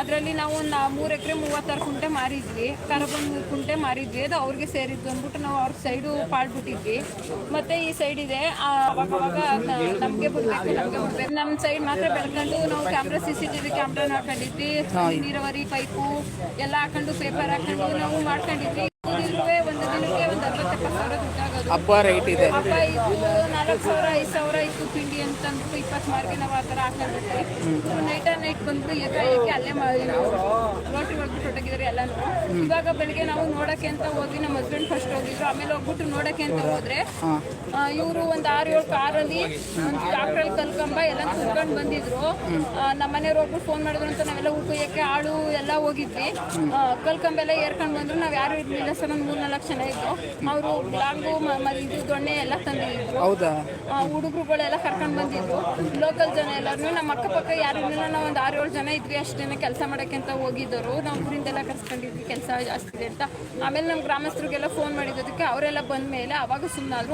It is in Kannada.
ಅದರಲ್ಲಿ ನಾವು ಒಂದು ಮೂರು ಎಕರೆ ಮೂವತ್ತಾರು ಕುಂಟೆ ಮಾರಿದ್ವಿ. ಕರಬಂದ್ ಮೂರು ಕುಂಟೆ ಮಾರಿದ್ವಿ. ಅದು ಅವ್ರಿಗೆ ಸೇರಿದ್ದು ಅಂದ್ಬಿಟ್ಟು ನಾವು ಅವ್ರ ಸೈಡು ಪಾಡ್ಬಿಟ್ಟಿದ್ವಿ ಮತ್ತೆ ಈ ಸೈಡ್ ಇದೆ ಅವಾಗ ಅವಾಗ ನಮಗೆ ಬರ್ಬೇಕು ನಮಗೆ ಬರ್ಬೇಕು. ನಮ್ಮ ಸೈಡ್ ಮಾತ್ರ ಬೆಳ್ಕೊಂಡು ನಾವು camera, C C T V ಕ್ಯಾಮ್ರಾನ ಹಾಕೊಂಡಿದ್ವಿ. ನೀರಾವರಿ ಪೈಪು ಎಲ್ಲ ಹಾಕೊಂಡು ಪೇಪರ್ ಹಾಕೊಂಡು ನಾವು ಮಾಡ್ಕೊಂಡಿದ್ವಿ. ಒಂದು ದಿನಕ್ಕೆ ಒಂದು ಅರವತ್ತೆಪ್ಪತ್ತು ಸಾವಿರ ದುಡ್ಡಾಗೋದು. ಹಬ್ಬ ರೇಟ್ ಇದೆ. ಹಬ್ಬ ಇತ್ತು ನಾಲ್ಕು ಸಾವಿರ ಐದು ಸಾವಿರ ಇತ್ತು ತಿಂಡಿ ಅಂತ ಅಂದ್ಬಿಟ್ಟು ಇಪ್ಪತ್ತು ಮಾರ್ಗೆ ನಾವು ಆ ಥರ ಹಾಕೊಂಡಿದ್ವಿ ನೈಟ್ ಆ ನೈಟ್ ಬಂದು ಅಲ್ಲೇ ರೋಟಿ ಹೊಡ್ಬಿಟ್ಟು ಹೊಟ್ಟೋಗಿದ್ದಾರೆ ಎಲ್ಲಾನು ಇವಾಗ ಬೆಳಿಗ್ಗೆ ನಾವು ನೋಡಕ್ಕೆ ಅಂತ ಹೋಗಿ ನಮ್ಮ ಹಸ್ಬೆಂಡ್ ಫಸ್ಟ್ ಹೋಗಿದ್ರು ಆಮೇಲೆ ಹೋಗ್ಬಿಟ್ಟು ನೋಡಕ್ಕೆ ಅಂತ ಹೋದ್ರೆ ಇವರು ಒಂದು ಆರು ಏಳು ಕಾರಲ್ಲಿ ಡಾಕ್ಟರ್ ಅಲ್ಲಿ ಕಲ್ಕಂಬ ಎಲ್ಲ ತುಂಬ್ಕೊಂಡು ಬಂದಿದ್ರು. ಆ, ನಮ್ಮ ಮನೆಯವ್ರು ಹೋಗ್ಬಿಟ್ಟು ಫೋನ್ ಮಾಡಿದ್ರು ಅಂತ ನಾವೆಲ್ಲ ಉಪಯೋಗಕ್ಕೆ ಆಳು ಎಲ್ಲ ಹೋಗಿದ್ವಿ. ಆ, ಕಲ್ಕಂಬ ಎಲ್ಲ ಏರ್ಕೊಂಡು ಬಂದ್ರು ನಾವು ಯಾರು ಇರ್ಲಿಲ್ಲ ಸರ್ ಒಂದು ಮೂರ್ ನಾಲ್ಕು ಜನ ಇದ್ರು. ಅವರು ಲಾಂಗು ಇದು ದೊಣ್ಣೆ ಎಲ್ಲ ತಂದಿದ್ರು. ಹುಡುಗರುಗಳೆಲ್ಲ ಕರ್ಕೊಂಡು ಬಂದಿದ್ರು. ಲೋಕಲ್ ಜನ ಎಲ್ಲರೂ ನಮ್ಮ ಅಕ್ಕಪಕ್ಕ ಯಾರು ನಾವು ಒಂದು ಆರು ಏಳು ಜನ ಇದ್ವಿ, ಅಷ್ಟೇ ಕೆಲಸ ಮಾಡೋಕ್ಕೆ ಅಂತ ಹೋಗಿದ್ದರು. ನಾವು ಊರಿಂದೆಲ್ಲ ಕರ್ಸ್ಕೊಂಡಿದ್ವಿ ಕೆಲಸ ಜಾಸ್ತಿ ಇದೆ ಅಂತ. ಆಮೇಲೆ ನಮ್ಮ ಗ್ರಾಮಸ್ಥರಿಗೆಲ್ಲ ಫೋನ್ ಮಾಡಿದ್ದಕ್ಕೆ, ಅವರೆಲ್ಲ ಬಂದ ಮೇಲೆ ಅವಾಗ ಸುಮ್ಮನಾದ್ರು